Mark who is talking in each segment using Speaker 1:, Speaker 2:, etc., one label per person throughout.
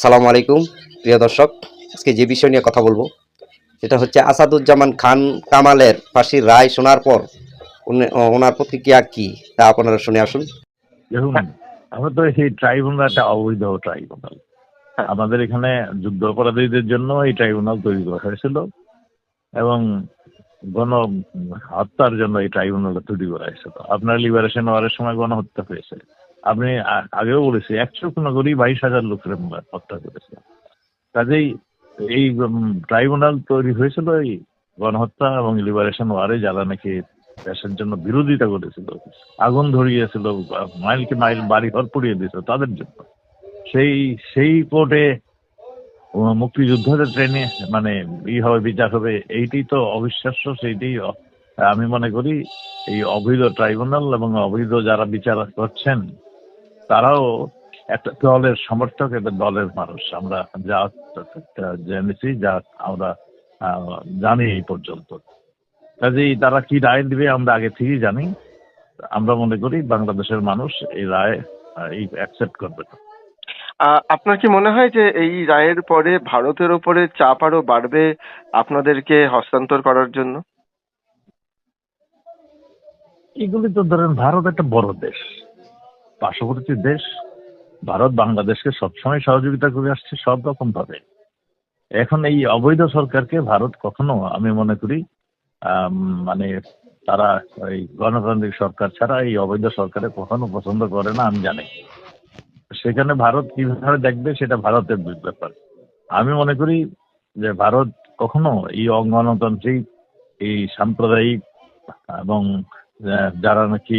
Speaker 1: সালাম আলাইকুম প্রিয় দর্শক। আজকে যে বিষয় নিয়ে কথা বলব সেটা হচ্ছে আসাদুজ্জামান খান কামালের ফাঁসির রায় শোনার পর ওনার প্রতিক্রিয়া কি তা আপনারা শুনে আসুন।
Speaker 2: দেখুন আমরা তো এই ট্রাইব্যুনাল একটা অবৈধ ট্রাইব্যুনাল। আমাদের এখানে যুদ্ধ অপরাধীদের জন্য এই ট্রাইব্যুনাল তৈরি করা হয়েছিল এবং গণ হত্যার জন্য এই ট্রাইব্যুনালটা তৈরি করা হয়েছিল। আপনার লিবারেশন ওয়ারের সময় গণহত্যা হয়েছে। আপনি আগেও বলেছি, একশো করেই বাইশ হাজার লোকের হত্যা করেছে। কাজেই এই ট্রাইব্যুনাল তৈরি হয়েছিল এই গণহত্যা এবং লিবারেশন ওয়ারে যারা নাকি দেশের জন্য বিরোধিতা করেছিল, আগুন ধরিয়েছিল মাইলকে মাইল বাড়ি ঘর পুড়িয়ে দিয়েছিল তাদের জন্য। সেই সেই কোর্টে মুক্তিযোদ্ধাদের ট্রেনে মানে ই হবে, বিচার হবে এইটাই তো অবিশ্বাস্য সেইটাই অ- আমি মনে করি এই অবৈধ ট্রাইব্যুনাল এবং অবৈধ যারা বিচার করছেন তারাও একটা দলের সমর্থক এবং দলের মানুষ। আমরা যা জেনেছি যা আমরা জানি এই পর্যন্ত। কাজেই তারা কি রায় দিবে আমরা আগে থেকেই জানি। আমরা মনে করি বাংলাদেশের মানুষ এই রায় এই অ্যাকসেপ্ট করবে না।
Speaker 3: আহ, আপনার কি মনে হয় যে এই রায়ের পরে ভারতের ওপরে চাপ আরও বাড়বে আপনাদেরকে হস্তান্তর করার জন্য?
Speaker 2: এগুলি তো ধরেন ভারত একটা বড় দেশ। পার্শ্ববর্তী দেশ, ভারত, বাংলাদেশকে সবসময় সহযোগিতা করে আসছে সব রকম ভাবে এখন এই অবৈধ সরকারকে ভারত কখনো, আমি মনে করি মানে তারা এই গণতান্ত্রিক সরকার ছাড়া এই অবৈধ সরকারে কখনো পছন্দ করে না, আমি জানি। সেখানে ভারত কীভাবে দেখবে, সেটা ভারতের ব্যাপার। আমি মনে করি যে ভারত কখনো এই অগণতান্ত্রিক, এই সাম্প্রদায়িক এবং যারা নাকি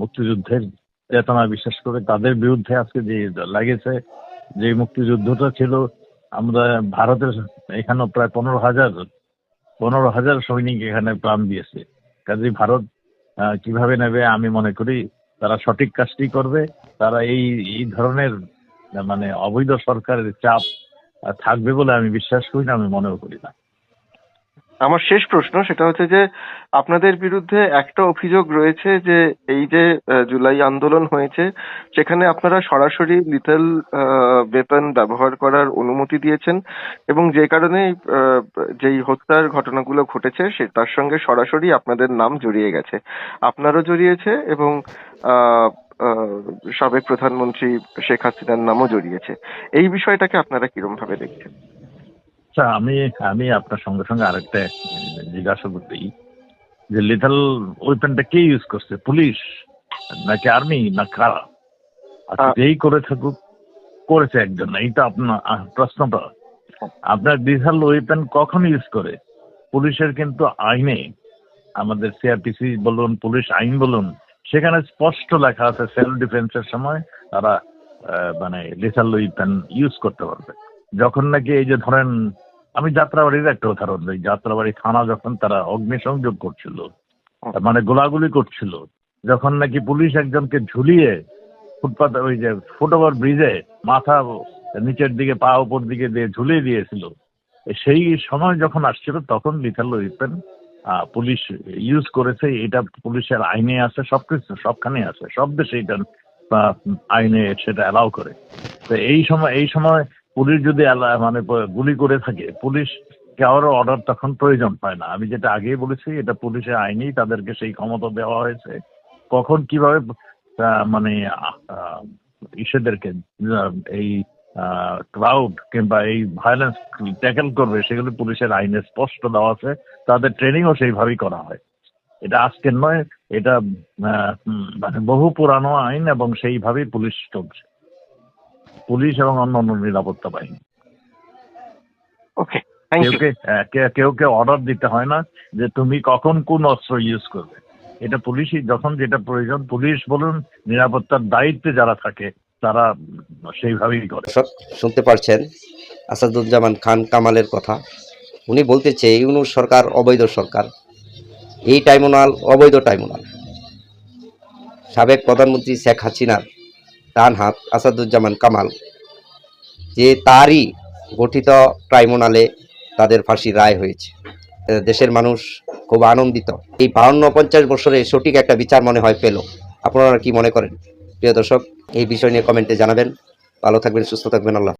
Speaker 2: মুক্তিযুদ্ধের চেতনা বিশ্বাস করে তাদের বিরুদ্ধে আজকে যে লাগেছে, যে মুক্তিযুদ্ধটা ছিল, আমরা ভারতের এখানে প্রায় পনেরো হাজার পনেরো হাজার সৈনিক এখানে প্রাণ দিয়েছে। কাজে ভারত কীভাবে নেবে আমি মনে করি তারা সঠিক কাজটি করবে। তারা এই এই ধরনের মানে অবৈধ সরকারের চাপ থাকবে বলে আমি বিশ্বাস করি না, আমি মনেও করি না।
Speaker 3: আমার শেষ প্রশ্ন, সেটা হচ্ছে যে আপনাদের বিরুদ্ধে একটা অভিযোগ রয়েছে যে এই যে জুলাই আন্দোলন হয়েছে, সেখানে আপনারা সরাসরি লিথেল বেতন ব্যবহার করার অনুমতি দিয়েছেন এবং যে কারণে যেই হত্যার ঘটনাগুলো ঘটেছে, সে, তার সঙ্গে সরাসরি আপনাদের নাম জড়িয়ে গেছে। আপনারও জড়িয়েছে এবং সাবেক প্রধানমন্ত্রী শেখ হাসিনার নামও জড়িয়েছে। এই বিষয়টাকে আপনারা কিরম ভাবে দেখছেন?
Speaker 2: আচ্ছা আমি আমি আপনার সঙ্গে সঙ্গে আরেকটা জিজ্ঞাসা করতেই যে লিথাল ওয়েপনটা কে ইউজ করছে পুলিশ নাকি আর্মি না কারা? আচ্ছা যেই করে থাকুক করেছে একজন এইটা আপনার প্রশ্নটা। আপনার লিথাল ওয়েপন কখন ইউজ করে? পুলিশের কিন্তু আইনে আমাদের সিআরপিসি বলুন পুলিশ আইন বলুন সেখানে স্পষ্ট লেখা আছে সেলফ ডিফেন্সের সময় তারা আহ, মানে লিথাল ওয়েপন ইউজ করতে পারবে। যখন নাকি এই যে ধরেন আমি যাত্রাবাড়ির একটা উদাহরণ দিই। যাত্রাবাড়ি থানা যখন তারা অগ্নিসংযোগ করছিল মানে গোলাগুলি করছিল যখন নাকি পুলিশ একজনকে ঝুলিয়ে ফুটপাত ওই যে ফুটওভার ব্রিজে মাথা নিচের দিকে পা উপর দিকে দিয়ে ঝুলিয়ে দিয়েছিল সেই সময় যখন আসছিল তখন লিথাল ওয়েপেন পুলিশ ইউজ করেছে এটা পুলিশের আইনে আছে সবকিছু সবখানে আছে সব দেশে এটা আইনে সেটা অ্যালাউ করে। তো এই সময় এই সময় পুলিশ যদি মানে গুলি করে থাকে, পুলিশ কারোর অর্ডার তখন প্রয়োজন হয় না। আমি যেটা আগেই বলেছি, এটা পুলিশের আইনেই তাদেরকে সেই ক্ষমতা দেওয়া হয়েছে। কখন কীভাবে মানে ইসেদেরকে এই ক্রাউড কিংবা এই ভায়োলেন্স ট্যাকেল করবে, সেগুলো পুলিশের আইনে স্পষ্ট দেওয়া আছে। তাদের ট্রেনিংও সেইভাবেই করা হয়। এটা আজকের নয়, এটা মানে বহু পুরানো আইন এবং সেইভাবেই পুলিশ চলছে। পুলিশ এবং অন্য অন্য নিরাপত্তা বাহিনী।
Speaker 3: ওকে
Speaker 2: কেউ অর্ডার দিতে হয় না যে তুমি কখন কোন অস্ত্র ইউজ করবে। এটা পুলিশই যখন যেটা প্রয়োজন পুলিশ বলুন নিরাপত্তার দায়িত্বে যারা থাকে তারা সেইভাবেই করে।
Speaker 1: শুনতে পারছেন? আসাদুজ্জামান খান কামালের কথা। উনি বলতেছে ইউনুস সরকার অবৈধ সরকার। এই ট্রাইব্যুনাল অবৈধ ট্রাইব্যুনাল সাবেক প্রধানমন্ত্রী শেখ হাসিনার ডান হাত আসাদুজ্জামান কামাল, যে তারই গঠিত ট্রাইব্যুনালে তাদের ফাঁসি রায় হয়েছে। দেশের মানুষ খুব আনন্দিত। এই বাউন্ন পঞ্চাশ বছরে সঠিক একটা বিচার মনে হয় পেল। আপনারা কি মনে করেন? প্রিয় দর্শক, এই বিষয় নিয়ে কমেন্টে জানাবেন। ভালো থাকবেন, সুস্থ থাকবেন, আল্লাহ